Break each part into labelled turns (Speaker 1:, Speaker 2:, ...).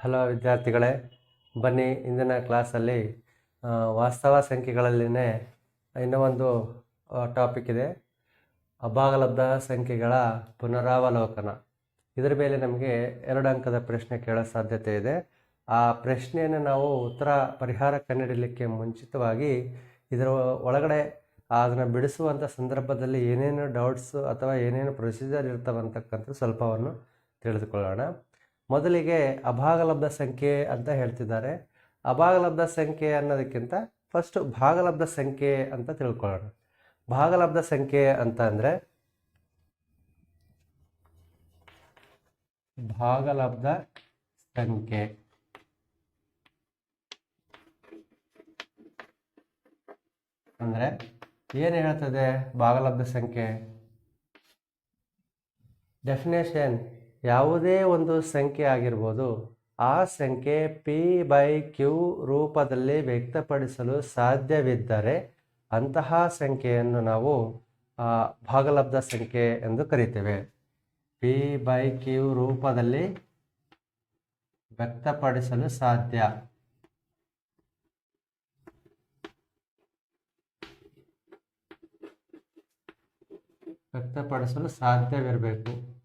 Speaker 1: Hello ವಿದ್ಯಾರ್ಥಿಗಳೇ, ಬನ್ನಿ ಇಂದಿನ ಕ್ಲಾಸಲ್ಲಿ ವಾಸ್ತವ ಸಂಖ್ಯೆಗಳಲ್ಲಿನೇ ಇನ್ನೂ ಒಂದು ಟಾಪಿಕ್ ಇದೆ. ಅಭಾಗಲಬ್ಧ ಸಂಖ್ಯೆಗಳ ಪುನರಾವಲೋಕನ. ಇದರ ಮೇಲೆ ನಮಗೆ ಎರಡು ಅಂಕದ ಪ್ರಶ್ನೆ ಕೇಳೋ ಸಾಧ್ಯತೆ ಇದೆ. ಆ ಪ್ರಶ್ನೆಯನ್ನು ನಾವು ಉತ್ತರ ಪರಿಹಾರ ಕಂಡುಹಿಡಲಿಕ್ಕೆ ಮುಂಚಿತವಾಗಿ ಇದರ ಒಳಗಡೆ ಅದನ್ನು ಬಿಡಿಸುವಂಥ ಸಂದರ್ಭದಲ್ಲಿ ಏನೇನು ಡೌಟ್ಸು ಅಥವಾ ಏನೇನು ಪ್ರೊಸೀಜರ್ ಇರ್ತವೆ ಸ್ವಲ್ಪವನ್ನು ತಿಳಿದುಕೊಳ್ಳೋಣ. ಮೊದಲಿಗೆ ಅಭಾಗಲಬ್ಧ ಸಂಖ್ಯೆ ಅಂತ ಹೇಳ್ತಿದ್ದಾರೆ. ಅಭಾಗಲಬ್ಧ ಸಂಖ್ಯೆ ಅನ್ನೋದಕ್ಕಿಂತ ಫಸ್ಟ್ ಭಾಗಲಬ್ಧ ಸಂಖ್ಯೆ ಅಂತ ತಿಳ್ಕೊಳ್ಳೋಣ. ಭಾಗಲಬ್ಧ ಸಂಖ್ಯೆ ಅಂತ ಅಂದರೆ ಭಾಗಲಬ್ಧ ಸಂಖ್ಯೆ. ಅಂದರೆ ಏನು ಹೇಳ್ತದೆ ಭಾಗಲಬ್ಧ ಸಂಖ್ಯೆ? ಡೆಫಿನೇಷನ್ ಯಾವುದೇ ಒಂದು ಸಂಖ್ಯೆ ಆಗಿರ್ಬೋದು, ಆ ಸಂಖ್ಯೆ ಪಿ ಬೈ ಕ್ಯೂ ರೂಪದಲ್ಲಿ ವ್ಯಕ್ತಪಡಿಸಲು ಸಾಧ್ಯವಿದ್ದರೆ ಅಂತಹ ಸಂಖ್ಯೆಯನ್ನು ನಾವು ಭಾಗಲಬ್ಧ ಸಂಖ್ಯೆ ಎಂದು ಕರಿತೇವೆ. ಪಿ ಬೈ ಕ್ಯೂ ರೂಪದಲ್ಲಿ ವ್ಯಕ್ತಪಡಿಸಲು ಸಾಧ್ಯ. ವ್ಯಕ್ತಪಡಿಸಲು ಸಾಧ್ಯವಿರಬೇಕು.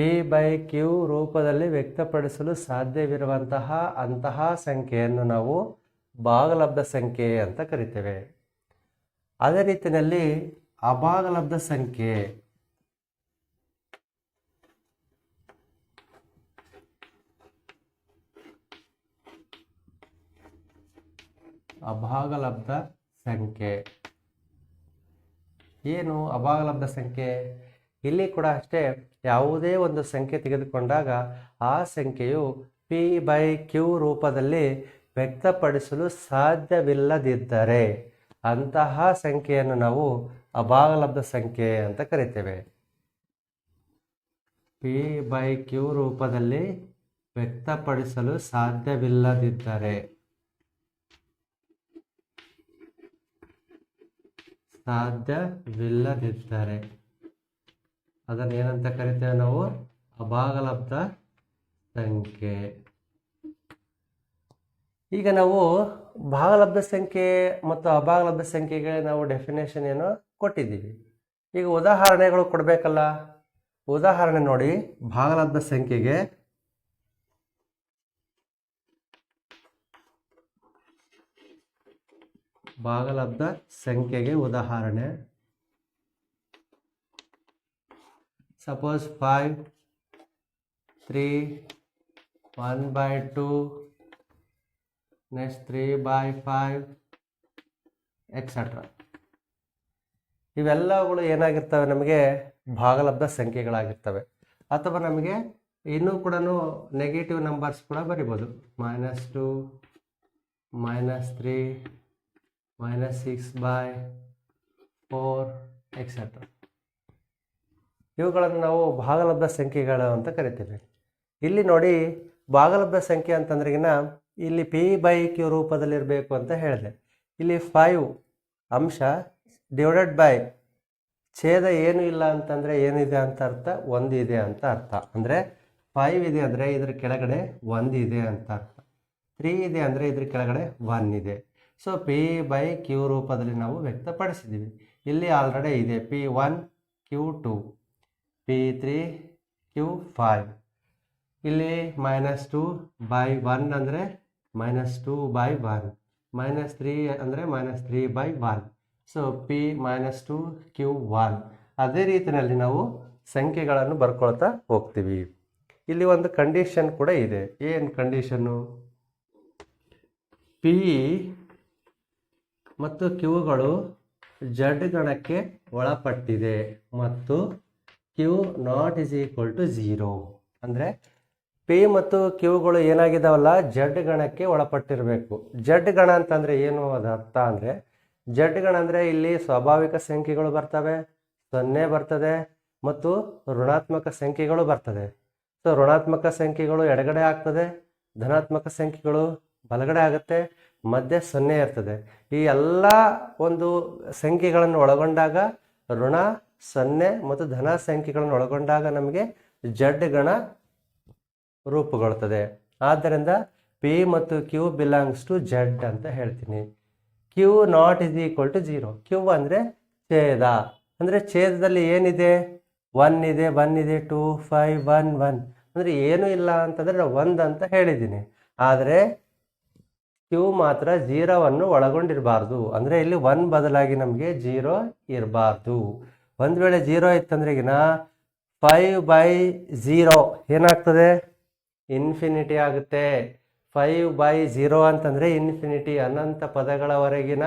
Speaker 1: ಪಿ ಬೈ ಕ್ಯೂ ರೂಪದಲ್ಲಿ ವ್ಯಕ್ತಪಡಿಸಲು ಸಾಧ್ಯವಿರುವಂತಹ ಅಂತಹ ಸಂಖ್ಯೆಯನ್ನು ನಾವು ಭಾಗಲಬ್ಧ ಸಂಖ್ಯೆ ಅಂತ ಕರಿತೇವೆ. ಅದೇ ರೀತಿಯಲ್ಲಿ ಅಭಾಗಲಬ್ಧ ಸಂಖ್ಯೆ. ಅಭಾಗಲಬ್ಧ ಸಂಖ್ಯೆ. ಏನು ಅಭಾಗಲಬ್ಧ ಸಂಖ್ಯೆ? ಇಲ್ಲಿ ಕೂಡ ಅಷ್ಟೇ ಯಾವುದೇ ಒಂದು ಸಂಖ್ಯೆ ತೆಗೆದುಕೊಂಡಾಗ ಆ ಸಂಖ್ಯೆಯು ಪಿ ಬೈ ಕ್ಯೂ ರೂಪದಲ್ಲಿ ವ್ಯಕ್ತಪಡಿಸಲು ಸಾಧ್ಯವಿಲ್ಲದಿದ್ದರೆ ಅಂತಹ ಸಂಖ್ಯೆಯನ್ನು ನಾವು ಅಭಾಗಲಬ್ಧ ಸಂಖ್ಯೆ ಅಂತ ಕರಿತೇವೆ. ಪಿ ಬೈ ಕ್ಯೂ ರೂಪದಲ್ಲಿ ವ್ಯಕ್ತಪಡಿಸಲು ಸಾಧ್ಯವಿಲ್ಲದಿದ್ದರೆ ಸಾಧ್ಯವಿಲ್ಲದಿದ್ದರೆ ಅದನ್ನು ಏನಂತ ಕರಿತೇವೆ ನಾವು? ಅಭಾಗಲಬ್ಧ ಸಂಖ್ಯೆ. ಈಗ ನಾವು ಭಾಗಲಬ್ಧ ಸಂಖ್ಯೆ ಮತ್ತು ಅಭಾಗಲಬ್ಧ ಸಂಖ್ಯೆಗೆ ನಾವು ಡೆಫಿನೇಷನ್ ಏನು ಕೊಟ್ಟಿದ್ದೀವಿ. ಈಗ ಉದಾಹರಣೆಗಳು ಕೊಡಬೇಕಲ್ಲ? ಉದಾಹರಣೆ ನೋಡಿ. ಭಾಗಲಬ್ಧ ಸಂಖ್ಯೆಗೆ ಭಾಗಲಬ್ಧ ಸಂಖ್ಯೆಗೆ ಉದಾಹರಣೆ. Suppose five three one by two next three by five etcetera ಇವೆಲ್ಲವುಗಳು ಏನಾಗಿರ್ತವೆ ನಮಗೆ? ಭಾಗಲಬ್ಧ ಸಂಖ್ಯೆಗಳಾಗಿರ್ತವೆ. ಅಥವಾ ನಮಗೆ ಇನ್ನೂ ಕೂಡ ನೆಗೆಟಿವ್ ನಂಬರ್ಸ್ ಕೂಡ ಬರಿಬೋದು. Minus two minus three minus six by four etcetera ಇವುಗಳನ್ನು ನಾವು ಭಾಗಲಬ್ಧ ಸಂಖ್ಯೆಗಳು ಅಂತ ಕರಿತೀವಿ. ಇಲ್ಲಿ ನೋಡಿ ಭಾಗಲಬ್ಧ ಸಂಖ್ಯೆ ಅಂತಂದ್ರೆಗಿನ ಇಲ್ಲಿ ಪಿ ಬೈ ಕ್ಯೂ ರೂಪದಲ್ಲಿರಬೇಕು ಅಂತ ಹೇಳಿದೆ. ಇಲ್ಲಿ ಫೈವ್ ಅಂಶ ಡಿವೈಡೆಡ್ ಬೈ ಛೇದ ಏನು ಇಲ್ಲ ಅಂತಂದರೆ ಏನಿದೆ ಅಂತ ಅರ್ಥ ಒಂದು ಇದೆ ಅಂತ ಅರ್ಥ. ಅಂದರೆ ಫೈವ್ ಇದೆ ಅಂದರೆ ಇದ್ರ ಕೆಳಗಡೆ ಒಂದು ಇದೆ ಅಂತ ಅರ್ಥ. ತ್ರೀ ಇದೆ ಅಂದರೆ ಇದ್ರ ಕೆಳಗಡೆ ಒನ್ ಇದೆ. ಸೊ ಪಿ ಬೈ ಕ್ಯೂ ರೂಪದಲ್ಲಿ ನಾವು ವ್ಯಕ್ತಪಡಿಸಿದ್ದೀವಿ. ಇಲ್ಲಿ ಆಲ್ರೆಡಿ ಇದೆ. P one Q two P three Q five ಇಲ್ಲಿ ಮೈನಸ್ ಟು ಬೈ ಒನ್ ಅಂದರೆ minus two by one minus three ಅಂದರೆ minus three by one so P minus two Q one ಅದೇ ರೀತಿಯಲ್ಲಿ ನಾವು ಸಂಖ್ಯೆಗಳನ್ನು ಬರ್ಕೊಳ್ತಾ ಹೋಗ್ತೀವಿ. ಇಲ್ಲಿ ಒಂದು ಕಂಡೀಷನ್ ಕೂಡ ಇದೆ. ಏನು ಕಂಡೀಷನ್ನು ಪಿ ಮತ್ತು ಕ್ಯೂಗಳು ಜಡ್ ಗಣಕ್ಕೆ ಒಳಪಟ್ಟಿದೆ ಮತ್ತು Q not is equal to zero ಅಂದರೆ ಪಿ ಮತ್ತು ಕ್ಯೂಗಳು ಏನಾಗಿದ್ದಾವಲ್ಲ ಜಡ್ ಗಣಕ್ಕೆ ಒಳಪಟ್ಟಿರಬೇಕು. ಜಡ್ ಗಣ ಅಂತಂದರೆ ಏನು ಅದು ಅರ್ಥ ಅಂದರೆ ಜಡ್ ಗಣ ಅಂದರೆ ಇಲ್ಲಿ ಸ್ವಾಭಾವಿಕ ಸಂಖ್ಯೆಗಳು ಬರ್ತವೆ, ಸೊನ್ನೆ ಬರ್ತದೆ ಮತ್ತು ಋಣಾತ್ಮಕ ಸಂಖ್ಯೆಗಳು ಬರ್ತದೆ. ಸೊ ಋಣಾತ್ಮಕ ಸಂಖ್ಯೆಗಳು ಎಡಗಡೆ ಆಗ್ತದೆ, ಧನಾತ್ಮಕ ಸಂಖ್ಯೆಗಳು ಬಲಗಡೆ ಆಗುತ್ತೆ, ಮಧ್ಯೆ ಸೊನ್ನೆ ಇರ್ತದೆ. ಈ ಎಲ್ಲ ಒಂದು ಸಂಖ್ಯೆಗಳನ್ನು ಒಳಗೊಂಡಾಗ ಋಣ ಸೊನ್ನೆ ಮತ್ತು ಧನ ಸಂಖ್ಯೆಗಳನ್ನು ಒಳಗೊಂಡಾಗ ನಮಗೆ ಜಡ್ ಗಣ ರೂಪುಗೊಳ್ತದೆ ಆದ್ದರಿಂದ ಪಿ ಮತ್ತು ಕ್ಯೂ ಬಿಲಾಂಗ್ಸ್ ಟು ಜಡ್ ಅಂತ ಹೇಳ್ತೀನಿ. Q not is equal to zero Q ಅಂದರೆ ಛೇದ. ಅಂದರೆ ಛೇದದಲ್ಲಿ ಏನಿದೆ? ಒನ್ ಇದೆ ಒನ್ ಇದೆ ಟೂ ಫೈವ್ ಒನ್ ಒನ್ ಅಂದರೆ ಏನೂ ಇಲ್ಲ ಅಂತಂದರೆ ನಾವು ಒಂದು ಅಂತ ಹೇಳಿದ್ದೀನಿ. ಆದರೆ ಕ್ಯೂ ಮಾತ್ರ ಜೀರೋವನ್ನು ಒಳಗೊಂಡಿರಬಾರ್ದು. ಅಂದರೆ ಇಲ್ಲಿ ಒನ್ ಬದಲಾಗಿ ನಮಗೆ ಜೀರೋ ಇರಬಾರ್ದು. ಒಂದು ವೇಳೆ ಜೀರೋ ಇತ್ತಂದ್ರೆಗಿನ ಫೈವ್ ಬೈ ಝೀರೋ ಏನಾಗ್ತದೆ? ಇನ್ಫಿನಿಟಿ ಆಗುತ್ತೆ. ಫೈವ್ ಬೈ ಝೀರೋ ಅಂತಂದರೆ ಇನ್ಫಿನಿಟಿ ಅನಂತ ಪದಗಳವರೆಗಿನ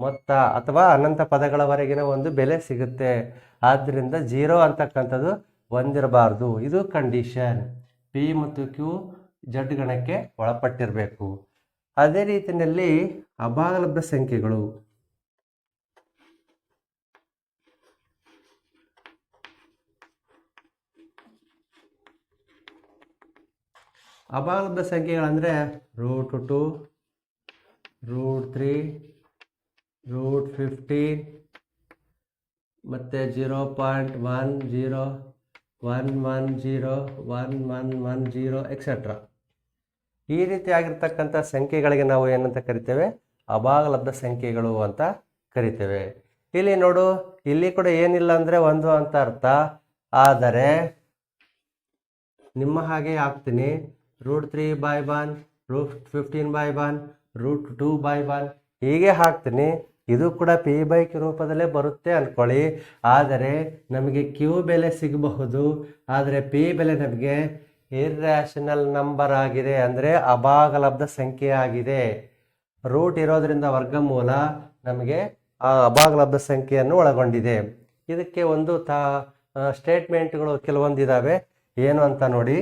Speaker 1: ಮೊತ್ತ ಅಥವಾ ಅನಂತ ಪದಗಳವರೆಗಿನ ಒಂದು ಬೆಲೆ ಸಿಗುತ್ತೆ. ಆದ್ದರಿಂದ ಝೀರೋ ಅಂತಕ್ಕಂಥದ್ದು ಹೊಂದಿರಬಾರ್ದು ಇದು ಕಂಡೀಷನ್ ಪಿ ಮತ್ತು ಕ್ಯೂ ಜಡ್ ಗಣಕ್ಕೆ ಒಳಪಟ್ಟಿರಬೇಕು. ಅದೇ ರೀತಿಯಲ್ಲಿ ಅಭಾಗಲಬ್ಧ ಸಂಖ್ಯೆಗಳು. ಅಭಾಗಲಬ್ಧ ಸಂಖ್ಯೆಗಳಂದರೆ root two root three root fifteen ಮತ್ತು zero point one zero one one zero one one one zero etcetera ಈ ರೀತಿಯಾಗಿರ್ತಕ್ಕಂಥ ಸಂಖ್ಯೆಗಳಿಗೆ ನಾವು ಏನಂತ ಕರಿತೇವೆ? ಅಭಾಗಲಬ್ಧ ಸಂಖ್ಯೆಗಳು ಅಂತ ಕರಿತೇವೆ. ಇಲ್ಲಿ ನೋಡು, ಇಲ್ಲಿ ಕೂಡ ಏನಿಲ್ಲ ಅಂದರೆ ಒಂದು ಅಂತ ಅರ್ಥ. ಆದರೆ, ನಿಮ್ಮ ಹಾಗೆ ಹಾಕ್ತೀನಿ root three by one, root fifteen by one, root two by one. ಹೀಗೆ ಹಾಕ್ತೀನಿ. ಇದು ಕೂಡ ಪಿ ಬೈ ರೂಪದಲ್ಲೇ ಬರುತ್ತೆ ಅಂದ್ಕೊಳ್ಳಿ ಆದರೆ ನಮಗೆ ಕ್ಯೂ ಬೆಲೆ ಸಿಗಬಹುದು. ಆದರೆ ಪಿ ಬೆಲೆ ನಮಗೆ ಇರ್ರ್ಯಾಷನಲ್ ನಂಬರ್ ಆಗಿದೆ ಅಂದರೆ ಅಭಾಗಲಬ್ಧ ಸಂಖ್ಯೆ ಆಗಿದೆ. ರೂಟ್ ಇರೋದರಿಂದ ವರ್ಗಮೂಲ ನಮಗೆ ಆ ಅಭಾಗಲಬ್ಧ ಸಂಖ್ಯೆಯನ್ನು ಒಳಗೊಂಡಿದೆ. ಇದಕ್ಕೆ ಒಂದು ತಾ ಸ್ಟೇಟ್ಮೆಂಟ್ಗಳು ಕೆಲವೊಂದಿದ್ದಾವೆ ಏನು ಅಂತ ನೋಡಿ.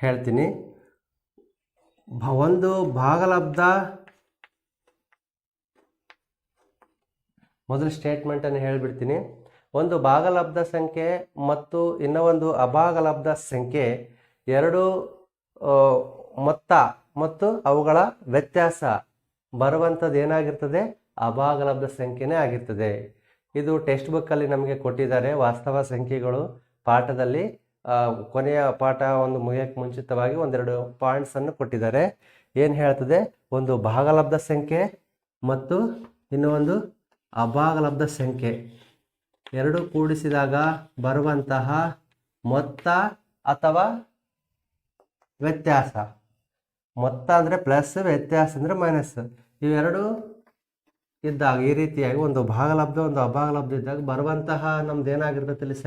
Speaker 1: ಹೇಳ್ತೀನಿ. ಒಂದು ಭಾಗಲಬ್ಧ. ಮೊದಲು ಸ್ಟೇಟ್ಮೆಂಟನ್ನು ಹೇಳಿಬಿಡ್ತೀನಿ. ಒಂದು ಭಾಗಲಬ್ಧ ಸಂಖ್ಯೆ ಮತ್ತು ಇನ್ನೂ ಒಂದು ಅಭಾಗಲಬ್ಧ ಸಂಖ್ಯೆ ಎರಡು ಮೊತ್ತ ಮತ್ತು ಅವುಗಳ ವ್ಯತ್ಯಾಸ. ಬರುವಂಥದ್ದು ಏನಾಗಿರ್ತದೆ? ಅಭಾಗಲಬ್ಧ ಸಂಖ್ಯೆನೇ ಆಗಿರ್ತದೆ. ಇದು ಟೆಕ್ಸ್ಟ್ ಬುಕ್ಕಲ್ಲಿ ನಮಗೆ ಕೊಟ್ಟಿದ್ದಾರೆ ವಾಸ್ತವ ಸಂಖ್ಯೆಗಳು ಪಾಠದಲ್ಲಿ. ಕೊನೆಯ ಪಾಠ ಒಂದು ಮುಗಿಯಕ್ಕೆ ಮುಂಚಿತವಾಗಿ ಒಂದೆರಡು ಪಾಯಿಂಟ್ಸನ್ನು ಕೊಟ್ಟಿದ್ದಾರೆ. ಏನು ಹೇಳ್ತದೆ? ಒಂದು ಭಾಗಲಬ್ಧ ಸಂಖ್ಯೆ ಮತ್ತು ಇನ್ನೂ ಒಂದು ಅಭಾಗಲಬ್ಧ ಸಂಖ್ಯೆ. ಎರಡು ಕೂಡಿಸಿದಾಗ ಬರುವಂತಹ ಮೊತ್ತ ಅಥವಾ ವ್ಯತ್ಯಾಸ. ಮೊತ್ತ ಅಂದರೆ ಪ್ಲಸ್ ವ್ಯತ್ಯಾಸ ಅಂದರೆ ಮೈನಸ್ ಇವೆರಡು ಇದ್ದಾಗ ಈ ರೀತಿಯಾಗಿ ಒಂದು ಭಾಗಲಬ್ಧ, ಒಂದು ಅಭಾಗಲಬ್ಧ ಇದ್ದಾಗ ಬರುವಂತಹ ನಮ್ದು ಏನಾಗಿರ್ತೈತಿ ಇಲ್ಲಿ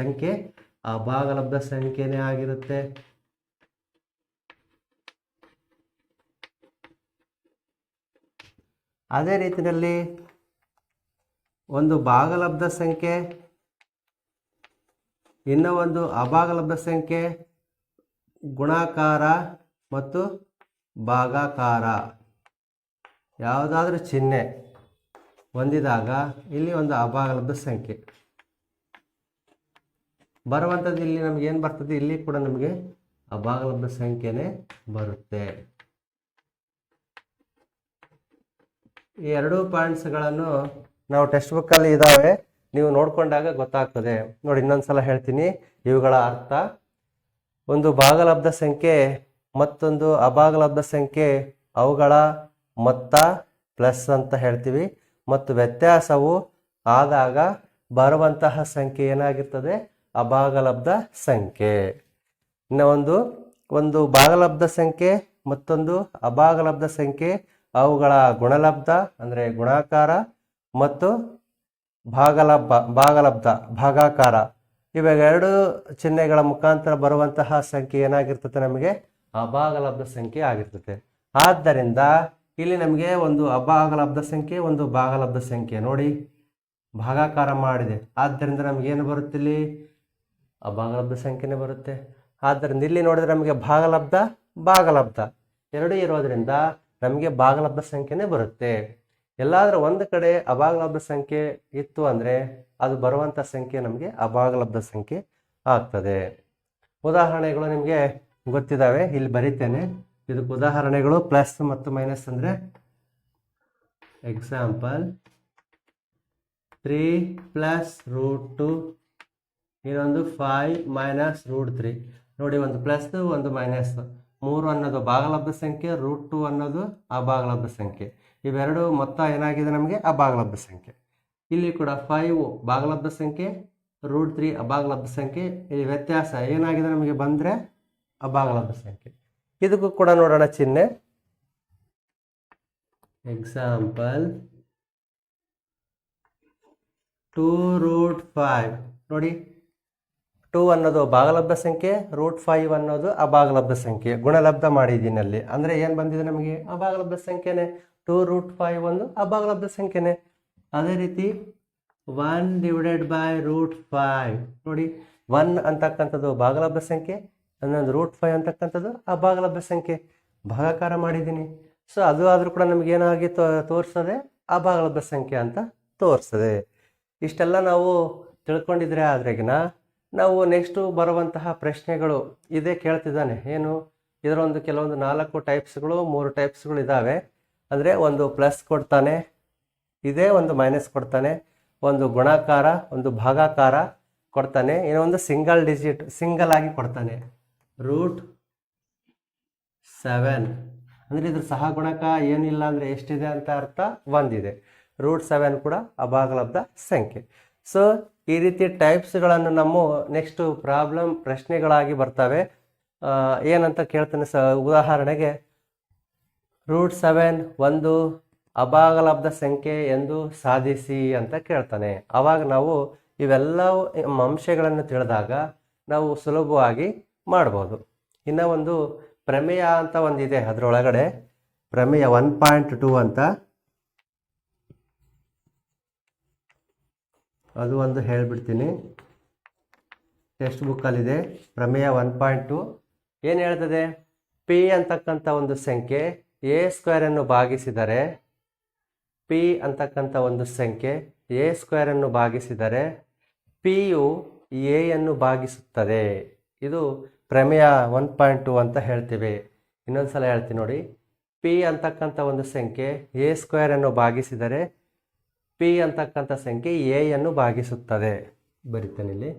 Speaker 1: ಸಂಖ್ಯೆ ಭಾಗಲಬ್ಧ ಸಂಖ್ಯೆನೇ ಆಗಿರುತ್ತೆ. ಅದೇ ರೀತಿಯಲ್ಲಿ ಒಂದು ಭಾಗಲಬ್ಧ ಸಂಖ್ಯೆ, ಇನ್ನೂ ಒಂದು ಅಭಾಗಲಬ್ಧ ಸಂಖ್ಯೆ, ಗುಣಾಕಾರ ಮತ್ತು ಭಾಗಾಕಾರ. ಯಾವುದಾದ್ರೂ ಚಿಹ್ನೆ ಹೊಂದಿದಾಗ ಇಲ್ಲಿ ಒಂದು ಅಭಾಗಲಬ್ಧ ಸಂಖ್ಯೆ. ಬರುವಂಥದ್ದು ಇಲ್ಲಿ ನಮ್ಗೆ ಏನು ಬರ್ತದೆ? ಇಲ್ಲಿ ಕೂಡ ನಮಗೆ ಆ ಭಾಗಲಬ್ಧ ಸಂಖ್ಯೆನೇ ಬರುತ್ತೆ. ಈ ಎರಡೂ ಪಾಯಿಂಟ್ಸ್ಗಳನ್ನು ನಾವು ಟೆಕ್ಸ್ಟ್ ಬುಕ್ಕಲ್ಲಿ ಇದ್ದಾವೆ ನೀವು ನೋಡಿಕೊಂಡಾಗ ಗೊತ್ತಾಗ್ತದೆ. ನೋಡಿ, ಇನ್ನೊಂದ್ಸಲ ಹೇಳ್ತೀನಿ. ಇವುಗಳ ಅರ್ಥ. ಒಂದು ಭಾಗಲಬ್ಧ ಸಂಖ್ಯೆ, ಮತ್ತೊಂದು ಅಭಾಗಲಬ್ಧ ಸಂಖ್ಯೆ, ಅವುಗಳ ಮೊತ್ತ ಪ್ಲಸ್ ಅಂತ ಹೇಳ್ತೀವಿ. ಮತ್ತು ವ್ಯತ್ಯಾಸವು ಆದಾಗ ಬರುವಂತಹ ಸಂಖ್ಯೆ ಏನಾಗಿರ್ತದೆ? ಅಭಾಗಲಬ್ಧ ಸಂಖ್ಯೆ. ಇನ್ನು ಒಂದು ಒಂದು ಭಾಗಲಬ್ಧ ಸಂಖ್ಯೆ, ಮತ್ತೊಂದು ಅಭಾಗಲಬ್ಧ ಸಂಖ್ಯೆ, ಅವುಗಳ ಗುಣಲಬ್ಧ ಅಂದರೆ ಗುಣಾಕಾರ, ಮತ್ತು ಭಾಗಲಬ್ಧ ಭಾಗಲಬ್ಧ ಭಾಗಾಕಾರ. ಇವೆರಡು ಚಿಹ್ನೆಗಳ ಮುಖಾಂತರ ಬರುವಂತಹ ಸಂಖ್ಯೆ ಏನಾಗಿರ್ತದೆ ನಮಗೆ? ಅಭಾಗಲಬ್ಧ ಸಂಖ್ಯೆ ಆಗಿರ್ತದೆ. ಆದ್ದರಿಂದ ಇಲ್ಲಿ ನಮಗೆ ಒಂದು ಅಭಾಗಲಬ್ಧ ಸಂಖ್ಯೆ, ಒಂದು ಭಾಗಲಬ್ಧ ಸಂಖ್ಯೆ ನೋಡಿ. ಭಾಗಾಕಾರ ಮಾಡಿದೆ. ಆದ್ದರಿಂದ ನಮಗೇನು ಬರುತ್ತೆ ಇಲ್ಲಿ ಅಭಾಗಲಬ್ಧ ಸಂಖ್ಯೆನೇ ಬರುತ್ತೆ. ಆದ್ದರಿಂದ ಇಲ್ಲಿ ನೋಡಿದ್ರೆ ನಮಗೆ ಭಾಗಲಬ್ಧ ಭಾಗಲಬ್ಧ ಎರಡೂ ಇರೋದ್ರಿಂದ ನಮಗೆ ಭಾಗಲಬ್ಧ ಸಂಖ್ಯೆನೇ ಬರುತ್ತೆ. ಎಲ್ಲಾದರೂ ಒಂದು ಕಡೆ ಅಭಾಗಲಬ್ಧ ಸಂಖ್ಯೆ ಇತ್ತು ಅಂದರೆ ಅದು ಬರುವಂಥ ಸಂಖ್ಯೆ ನಮಗೆ ಅಭಾಗಲಬ್ಧ ಸಂಖ್ಯೆ ಆಗ್ತದೆ. ಉದಾಹರಣೆಗಳು ನಿಮಗೆ ಗೊತ್ತಿದ್ದಾವೆ ಇಲ್ಲಿ ಬರಿತೇನೆ. ಇದಕ್ಕೆ ಉದಾಹರಣೆಗಳು ಪ್ಲಸ್ ಮತ್ತು ಮೈನಸ್ ಅಂದರೆ example three plus root two ಇನ್ನೊಂದು ಫೈವ್ ಮೈನಸ್ ರೂಟ್ ತ್ರೀ ನೋಡಿ, ಒಂದು ಪ್ಲಸ್ ಒಂದು ಮೈನಸ್ ಮೂರು ಅನ್ನೋದು ಭಾಗಲಬ್ಧ ಸಂಖ್ಯೆ ರೂಟ್ ಟು ಅನ್ನೋದು ಅಭಾಗಲಬ್ಧ ಸಂಖ್ಯೆ. ಇವೆರಡು ಮೊತ್ತ ಏನಾಗಿದೆ ನಮಗೆ? ಅಭಾಗಲಬ್ಧ ಸಂಖ್ಯೆ. ಇಲ್ಲಿ ಕೂಡ ಫೈವ್ ಭಾಗಲಬ್ಧ ಸಂಖ್ಯೆ ರೂಟ್ ತ್ರೀ ಅಭಾಗಲಬ್ಧ ಸಂಖ್ಯೆ. ಈ ವ್ಯತ್ಯಾಸ ಏನಾಗಿದೆ ನಮಗೆ ಬಂದರೆ? ಅಭಾಗಲಬ್ಧ ಸಂಖ್ಯೆ. ಇದಕ್ಕೂ ಕೂಡ ನೋಡೋಣ ಚಿಹ್ನೆ. ಎಕ್ಸಾಂಪಲ್ ಟೂ ರೂಟ್ ಫೈವ್ ನೋಡಿ ಟೂ ಅನ್ನೋದು ಭಾಗಲಬ್ಧ ಸಂಖ್ಯೆ, ರೂಟ್ ಫೈವ್ ಅನ್ನೋದು ಅಭಾಗಲಬ್ಧ ಸಂಖ್ಯೆ. ಗುಣಲಬ್ಧ ಮಾಡಿದ್ದೀನಿ ಅಲ್ಲಿ. ಅಂದರೆ ಏನು ಬಂದಿದೆ ನಮಗೆ? ಅಭಾಗಲಬ್ಧ ಸಂಖ್ಯೆನೇ. ಟೂ ರೂಟ್ ಫೈವ್ ಒಂದು ಅಭಾಗಲಬ್ಧ ಸಂಖ್ಯೆನೇ. ಅದೇ ರೀತಿ one divided by root five. ನೋಡಿ, ಒನ್ ಅಂತಕ್ಕಂಥದ್ದು ಭಾಗಲಬ್ಧ ಸಂಖ್ಯೆ ಅನ್ನೊಂದು ರೂಟ್ ಫೈವ್ ಅಂತಕ್ಕಂಥದ್ದು ಅಭಾಗಲಬ್ಧ ಸಂಖ್ಯೆ. ಭಾಗಾಕಾರ ಮಾಡಿದ್ದೀನಿ. ಸೊ ಅದು ಆದರೂ ಕೂಡ ನಮ್ಗೆ ಏನಾಗಿ ತೋ ತೋರಿಸ್ತದೆ ಅಭಾಗಲಬ್ಧ ಸಂಖ್ಯೆ ಅಂತ ತೋರಿಸ್ತದೆ ಇಷ್ಟೆಲ್ಲ ನಾವು ತಿಳ್ಕೊಂಡಿದ್ರೆ ಆದ್ರೆಗಿನ ನಾವು ನೆಕ್ಸ್ಟು ಬರುವಂತಹ ಪ್ರಶ್ನೆಗಳು ಇದೇ ಕೇಳ್ತಿದ್ದಾನೆ. ಏನು? ಇದರೊಂದು ಕೆಲವೊಂದು ನಾಲ್ಕು ಟೈಪ್ಸ್ಗಳು ಮೂರು ಟೈಪ್ಸ್ಗಳು ಇದ್ದಾವೆ ಅಂದರೆ ಒಂದು ಪ್ಲಸ್ ಕೊಡ್ತಾನೆ, ಇದೇ ಒಂದು ಮೈನಸ್ ಕೊಡ್ತಾನೆ, ಒಂದು ಗುಣಾಕಾರ, ಒಂದು ಭಾಗಾಕಾರ ಕೊಡ್ತಾನೆ ಇನ್ನೊಂದು ಸಿಂಗಲ್ ಡಿಜಿಟ್ ಸಿಂಗಲ್ ಆಗಿ ಕೊಡ್ತಾನೆ. ರೂಟ್ ಸೆವೆನ್ ಅಂದರೆ ಇದ್ರ ಸಹ ಗುಣಕ ಏನಿಲ್ಲ ಅಂದರೆ ಎಷ್ಟಿದೆ ಅಂತ ಅರ್ಥ ಒಂದಿದೆ. ರೂಟ್ ಸೆವೆನ್ ಕೂಡ ಅಭಾಗಲಬ್ಧ ಸಂಖ್ಯೆ. ಸೊ ಈ ರೀತಿ ಟೈಪ್ಸ್ಗಳನ್ನು ನಮ್ಮ ನೆಕ್ಸ್ಟ್ ಪ್ರಾಬ್ಲಮ್ ಪ್ರಶ್ನೆಗಳಾಗಿ ಬರ್ತವೆ. ಏನಂತ ಕೇಳ್ತಾನೆ ಸ, ಉದಾಹರಣೆಗೆ ರೂಟ್ ಸೆವೆನ್ ಒಂದು ಅಭಾಗಲಬ್ಧ ಸಂಖ್ಯೆ ಎಂದು ಸಾಧಿಸಿ ಅಂತ ಕೇಳ್ತಾನೆ. ಆವಾಗ ನಾವು ಇವೆಲ್ಲ ಅಂಶಗಳನ್ನು ತಿಳಿದಾಗ ನಾವು ಸುಲಭವಾಗಿ ಮಾಡ್ಬೋದು. ಇನ್ನು ಒಂದು ಪ್ರಮೇಯ ಅಂತ ಒಂದಿದೆ ಅದರೊಳಗಡೆ. ಪ್ರಮೇಯ ಒನ್ ಪಾಯಿಂಟ್ ಟೂ ಅಂತ. ಅದು ಒಂದು ಹೇಳಿಬಿಡ್ತೀನಿ. ಟೆಕ್ಸ್ಟ್ ಬುಕ್ಕಲ್ಲಿದೆ ಪ್ರಮೇಯ ಒನ್ ಪಾಯಿಂಟ್ ಟು ಏನು ಹೇಳ್ತದೆ? ಪಿ ಅಂತಕ್ಕಂಥ ಒಂದು ಸಂಖ್ಯೆ ಎ ಸ್ಕ್ವೇರನ್ನು ಭಾಗಿಸಿದರೆ ಪಿ ಅಂತಕ್ಕಂಥ ಒಂದು ಸಂಖ್ಯೆ ಎ ಸ್ಕ್ವೇರನ್ನು ಭಾಗಿಸಿದರೆ ಪಿಯು ಎಯನ್ನು ಭಾಗಿಸುತ್ತದೆ. ಇದು ಪ್ರಮೇಯ ಒನ್ ಪಾಯಿಂಟ್ ಟು ಅಂತ ಹೇಳ್ತೀವಿ. ಇನ್ನೊಂದು ಸಲ ಹೇಳ್ತೀನಿ ನೋಡಿ. ಪಿ ಅಂತಕ್ಕಂಥ ಒಂದು ಸಂಖ್ಯೆ ಎ ಸ್ಕ್ವೇರನ್ನು ಭಾಗಿಸಿದರೆ ಪಿ ಅಂತಕ್ಕಂಥ ಸಂಖ್ಯೆ ಎಯನ್ನು ಭಾಗಿಸುತ್ತದೆ. ಬರಿತಾನಿಲ್ಲಿ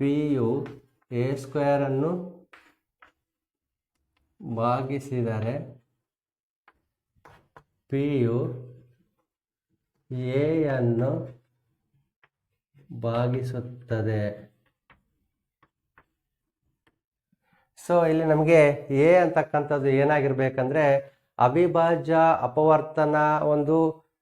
Speaker 1: ಪಿ ಯು ಎ ಸ್ಕ್ವೇರನ್ನು ಭಾಗಿಸಿದರೆ ಪಿ ಯು ಎಯನ್ನು ಭಾಗಿಸುತ್ತದೆ. ಸೊ ಇಲ್ಲಿ ನಮಗೆ ಎ ಅಂತಕ್ಕಂಥದ್ದು ಏನಾಗಿರ್ಬೇಕಂದ್ರೆ ಅವಿಭಾಜ್ಯ, ಅಪವರ್ತನ ಒಂದು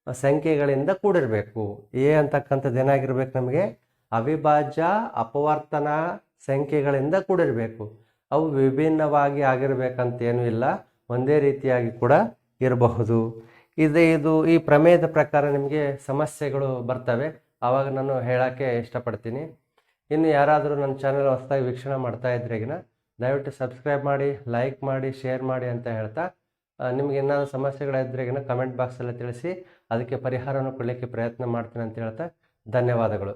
Speaker 1: ಸಂಖ್ಯೆಗಳಿಂದ ಕೂಡಿರಬೇಕು. ಎ ಅಂತಕ್ಕಂಥದ್ದು ಏನಾಗಿರ್ಬೇಕು ನಮಗೆ? ಅವಿಭಾಜ್ಯ, ಅಪವರ್ತನ ಸಂಖ್ಯೆಗಳಿಂದ ಕೂಡಿರಬೇಕು. ಅವು ವಿಭಿನ್ನವಾಗಿ ಆಗಿರ್ಬೇಕಂತೇನೂ ಇಲ್ಲ. ಒಂದೇ ರೀತಿಯಾಗಿ ಕೂಡ ಇರಬಹುದು. ಇದು ಇದು ಈ ಪ್ರಮೇಯದ ಪ್ರಕಾರ ನಿಮಗೆ ಸಮಸ್ಯೆಗಳು ಬರ್ತವೆ. ಆವಾಗ ನಾನು ಹೇಳೋಕ್ಕೆ ಇಷ್ಟಪಡ್ತೀನಿ. ಇನ್ನು ಯಾರಾದರೂ ನನ್ನ ಚಾನಲ್ ಹೊಸದಾಗಿ ವೀಕ್ಷಣೆ ಮಾಡ್ತಾ ಇದ್ರೆಗಿನ ದಯವಿಟ್ಟು ಸಬ್ಸ್ಕ್ರೈಬ್ ಮಾಡಿ, ಲೈಕ್ ಮಾಡಿ, ಶೇರ್ ಮಾಡಿ ಅಂತ ಹೇಳ್ತಾ ನಿಮ್ಗೆ ಏನಾದರೂ ಸಮಸ್ಯೆಗಳಿದ್ರೆಗಿನ ಕಮೆಂಟ್ ಬಾಕ್ಸಲ್ಲಿ ತಿಳಿಸಿ ಅದಕ್ಕೆ ಪರಿಹಾರವನ್ನು ಕೊಡಲಿಕ್ಕೆ ಪ್ರಯತ್ನ ಮಾಡ್ತೀನಿ ಅಂತ ಹೇಳ್ತಾ ಧನ್ಯವಾದಗಳು.